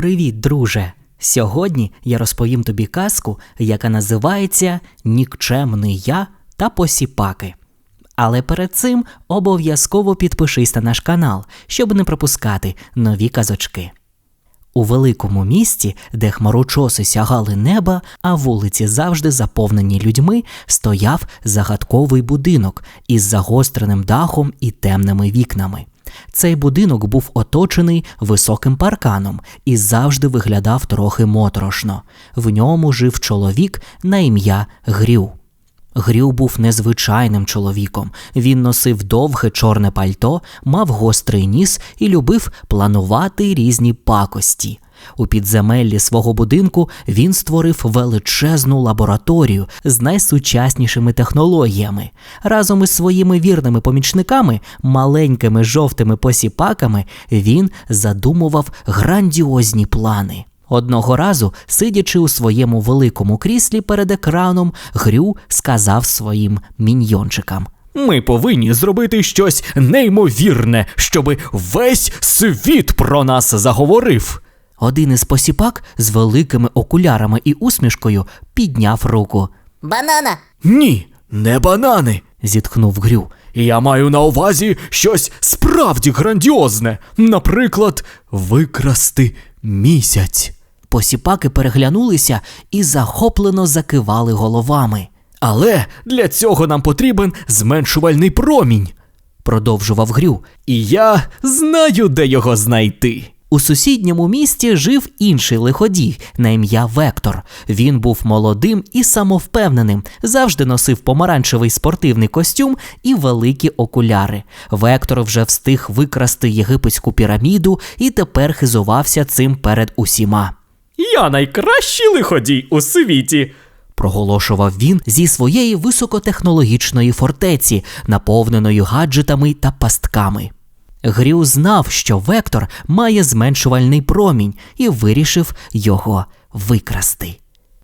Привіт, друже! Сьогодні я розповім тобі казку, яка називається Нікчемний я та посіпаки. Але перед цим обов'язково підпишись на наш канал, щоб не пропускати нові казочки. У великому місті, де хмарочоси сягали неба, а вулиці завжди заповнені людьми, стояв загадковий будинок із загостреним дахом і темними вікнами. Цей будинок був оточений високим парканом і завжди виглядав трохи моторошно. В ньому жив чоловік на ім'я Грю. Грю був незвичайним чоловіком. Він носив довге чорне пальто, мав гострий ніс і любив планувати різні пакості. У підземеллі свого будинку він створив величезну лабораторію з найсучаснішими технологіями. Разом із своїми вірними помічниками, маленькими жовтими посіпаками, він задумував грандіозні плани. Одного разу, сидячи у своєму великому кріслі перед екраном, Грю сказав своїм міньйончикам. Ми повинні зробити щось неймовірне, щоби весь світ про нас заговорив. Один із посіпак з великими окулярами і усмішкою підняв руку. Банана! Ні, не банани. Зітхнув Грю. Я маю на увазі щось справді грандіозне. Наприклад, викрасти місяць. Посіпаки переглянулися і захоплено закивали головами. Але для цього нам потрібен зменшувальний промінь, Продовжував Грю. і я знаю, де його знайти. У сусідньому місті жив інший лиходій на ім'я Вектор. Він був молодим і самовпевненим, завжди носив помаранчевий спортивний костюм і великі окуляри. Вектор вже встиг викрасти єгипетську піраміду і тепер хизувався цим перед усіма. Я найкращий лиходій у світі. Проголошував він зі своєї високотехнологічної фортеці, наповненої гаджетами та пастками. Грю знав, що Вектор має зменшувальний промінь і вирішив його викрасти.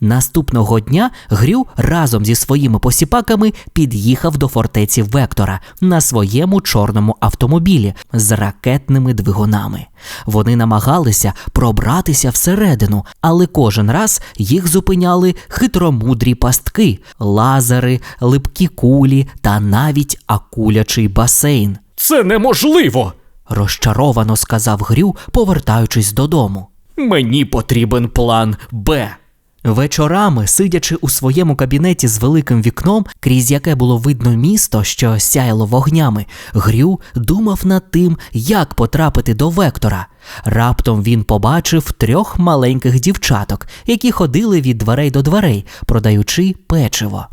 Наступного дня Грю разом зі своїми посіпаками під'їхав до фортеці Вектора на своєму чорному автомобілі з ракетними двигунами. Вони намагалися пробратися всередину, але кожен раз їх зупиняли хитромудрі пастки, лазери, липкі кулі та навіть акулячий басейн. Це неможливо. Розчаровано сказав Грю, повертаючись додому. Мені потрібен план Б. Вечорами, сидячи у своєму кабінеті з великим вікном, крізь яке було видно місто, що сяяло вогнями, Грю думав над тим, як потрапити до вектора. Раптом він побачив трьох маленьких дівчаток, які ходили від дверей до дверей, продаючи печиво.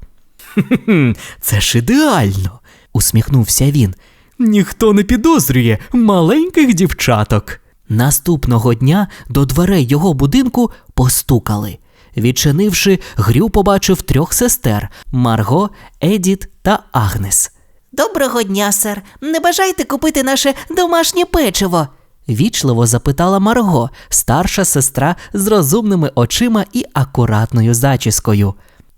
Це ж ідеально. Усміхнувся він. Ніхто не підозрює маленьких дівчаток. Наступного дня до дверей його будинку постукали. Відчинивши, Грю побачив трьох сестер Марго, Едіт та Агнес. Доброго дня, сер. Не бажаєте купити наше домашнє печиво? Вічливо запитала Марго, старша сестра з розумними очима і акуратною зачіскою.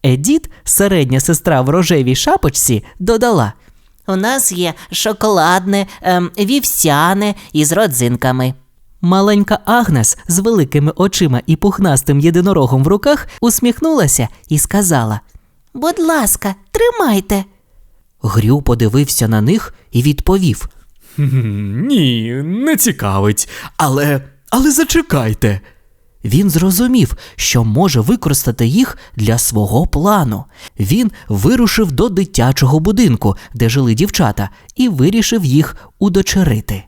Едіт, середня сестра в рожевій шапочці, додала. У нас є шоколадне, ем, вівсяне із родзинками. Маленька Агнес з великими очима і пухнастим єдинорогом в руках усміхнулася і сказала. Будь ласка, тримайте. Грю подивився на них і відповів. Ні, не цікавить. Але. але зачекайте. Він зрозумів, що може використати їх для свого плану. Він вирушив до дитячого будинку, де жили дівчата, і вирішив їх удочерити.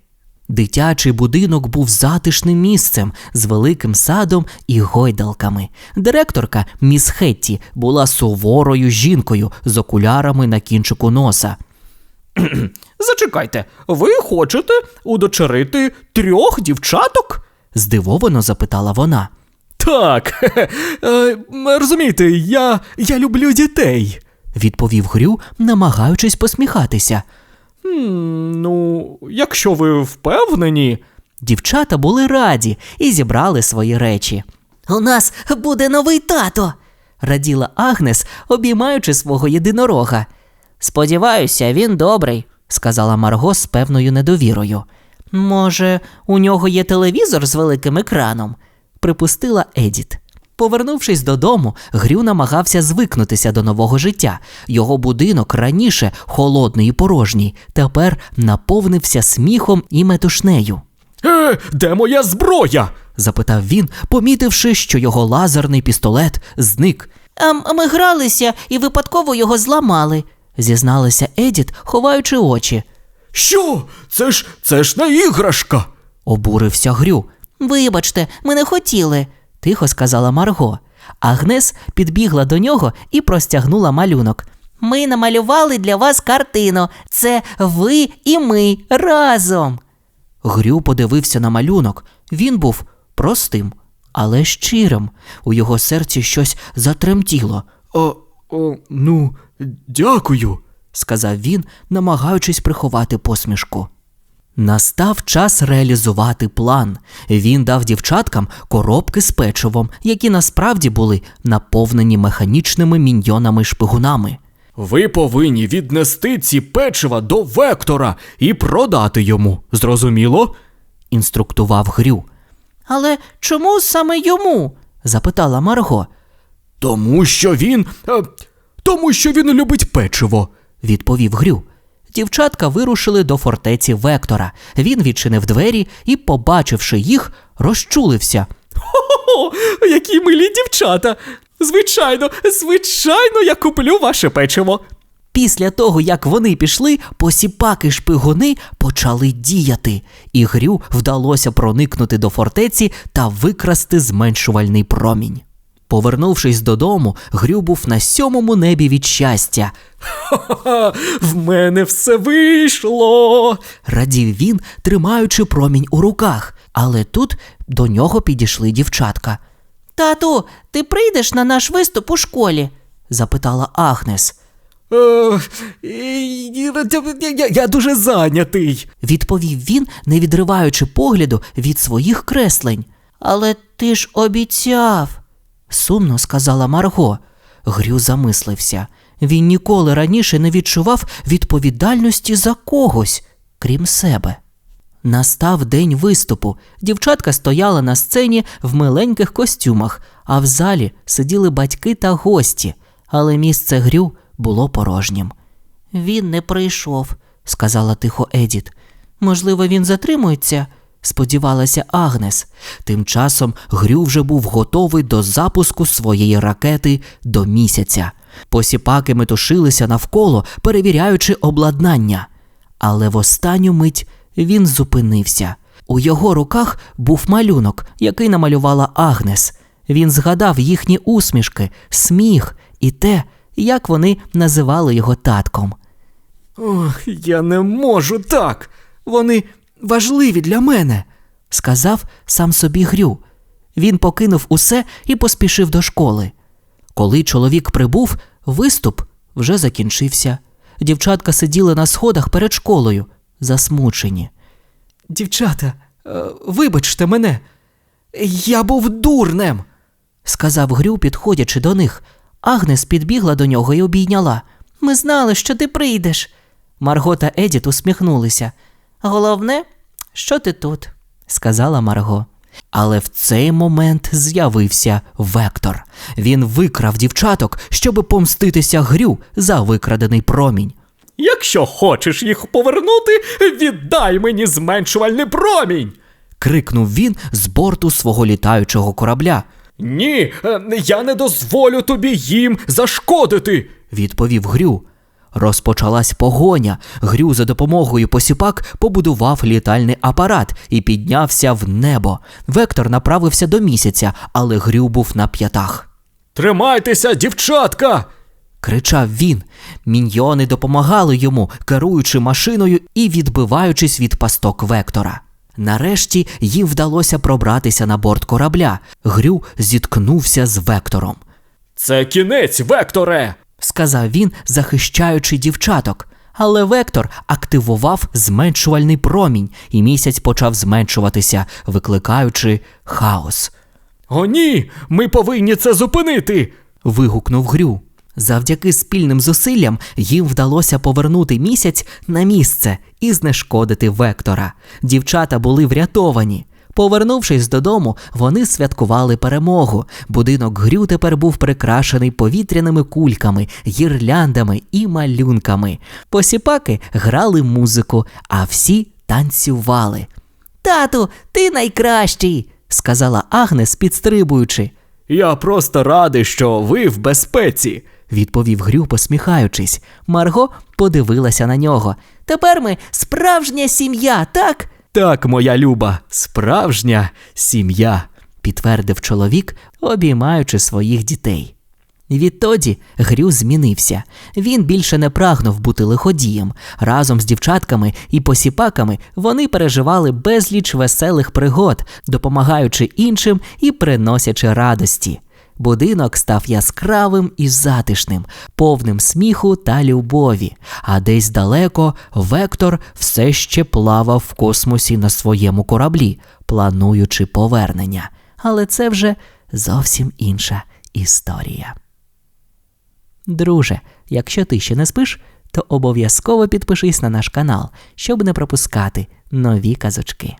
Дитячий будинок був затишним місцем з великим садом і гойдалками. Директорка міс Хетті була суворою жінкою з окулярами на кінчику носа. Зачекайте, ви хочете удочерити трьох дівчаток? Здивовано запитала вона. Так. Е, розумієте, я, я люблю дітей. Відповів Грю, намагаючись посміхатися. Хм, ну, якщо ви впевнені. Дівчата були раді і зібрали свої речі. У нас буде новий тато. Раділа Агнес, обіймаючи свого єдинорога. Сподіваюся, він добрий, сказала Марго з певною недовірою. Може, у нього є телевізор з великим екраном? припустила Едіт. Повернувшись додому, Грю намагався звикнутися до нового життя. Його будинок раніше холодний і порожній, тепер наповнився сміхом і метушнею. Е, де моя зброя? запитав він, помітивши, що його лазерний пістолет зник. Ем, ми гралися і випадково його зламали. Зізналася Едіт, ховаючи очі. Що? Це ж це ж не іграшка. Обурився Грю. Вибачте, ми не хотіли. тихо сказала Марго. Агнес підбігла до нього і простягнула малюнок. Ми намалювали для вас картину. Це ви і ми разом. Грю подивився на малюнок. Він був простим, але щирим. У його серці щось затремтіло, О, о, ну, дякую. Сказав він, намагаючись приховати посмішку. Настав час реалізувати план. Він дав дівчаткам коробки з печивом, які насправді були наповнені механічними міньйонами-шпигунами. Ви повинні віднести ці печива до вектора і продати йому. Зрозуміло? Інструктував Грю. Але чому саме йому? Запитала Марго. Тому що він. е, тому що він любить печиво. Відповів Грю. Дівчатка вирушили до фортеці Вектора. Він відчинив двері і, побачивши їх, розчулився. О, які милі дівчата! Звичайно, звичайно, я куплю ваше печиво. Після того, як вони пішли, посіпаки шпигуни почали діяти, і Грю вдалося проникнути до фортеці та викрасти зменшувальний промінь. Повернувшись додому, Грю був на сьомому небі від щастя. Ха-ха, в мене все вийшло. Радів він, тримаючи промінь у руках, але тут до нього підійшли дівчатка. Тату, ти прийдеш на наш виступ у школі? Запитала Агнес. Я, я, я дуже зайнятий. Відповів він, не відриваючи погляду від своїх креслень. Але ти ж обіцяв. Сумно сказала Марго. Грю замислився. Він ніколи раніше не відчував відповідальності за когось, крім себе. Настав день виступу. Дівчатка стояла на сцені в миленьких костюмах, а в залі сиділи батьки та гості, але місце Грю було порожнім. Він не прийшов. сказала тихо Едіт. Можливо, він затримується? Сподівалася Агнес. Тим часом Грю вже був готовий до запуску своєї ракети до місяця. Посіпаки метушилися навколо, перевіряючи обладнання. Але в останню мить він зупинився. У його руках був малюнок, який намалювала Агнес. Він згадав їхні усмішки, сміх і те, як вони називали його татком. Ох, я не можу так. Вони важливі для мене. сказав сам собі Грю. Він покинув усе і поспішив до школи. Коли чоловік прибув, виступ вже закінчився. Дівчатка сиділи на сходах перед школою, засмучені. Дівчата, е, вибачте мене. Я був дурнем. Сказав Грю, підходячи до них. Агнес підбігла до нього і обійняла. Ми знали, що ти прийдеш. Марго та Едіт усміхнулися, Головне, що ти тут. сказала Марго. Але в цей момент з'явився Вектор. Він викрав дівчаток, щоб помститися Грю за викрадений промінь. Якщо хочеш їх повернути, віддай мені зменшувальний промінь. крикнув він з борту свого літаючого корабля. Ні, е, я не дозволю тобі їм зашкодити. Відповів Грю. Розпочалась погоня. Грю за допомогою посіпак побудував літальний апарат і піднявся в небо. Вектор направився до місяця, але Грю був на п'ятах. Тримайтеся, дівчатка! кричав він. Міньйони допомагали йому, керуючи машиною і відбиваючись від пасток Вектора. Нарешті їм вдалося пробратися на борт корабля. Грю зіткнувся з Вектором. Це кінець, Векторе! Сказав він, захищаючи дівчаток. Але Вектор активував зменшувальний промінь, і місяць почав зменшуватися, викликаючи хаос. О, ні, ми повинні це зупинити. вигукнув Грю. Завдяки спільним зусиллям їм вдалося повернути місяць на місце і знешкодити Вектора. Дівчата були врятовані. Повернувшись додому, вони святкували перемогу. Будинок Грю тепер був прикрашений повітряними кульками, гірляндами і малюнками. Посіпаки грали музику, а всі танцювали. Тату, ти найкращий. сказала Агнес, підстрибуючи. Я просто радий, що ви в безпеці. Відповів Грю, посміхаючись. Марго подивилася на нього. Тепер ми справжня сім'я, так? Так, моя люба, справжня сім'я. підтвердив чоловік, обіймаючи своїх дітей. Відтоді Грю змінився. Він більше не прагнув бути лиходієм. Разом з дівчатками і посіпаками вони переживали безліч веселих пригод, допомагаючи іншим і приносячи радості. Будинок став яскравим і затишним, повним сміху та любові, а десь далеко Вектор все ще плавав в космосі на своєму кораблі, плануючи повернення. Але це вже зовсім інша історія. Друже, якщо ти ще не спиш, то обов'язково підпишись на наш канал, щоб не пропускати нові казочки.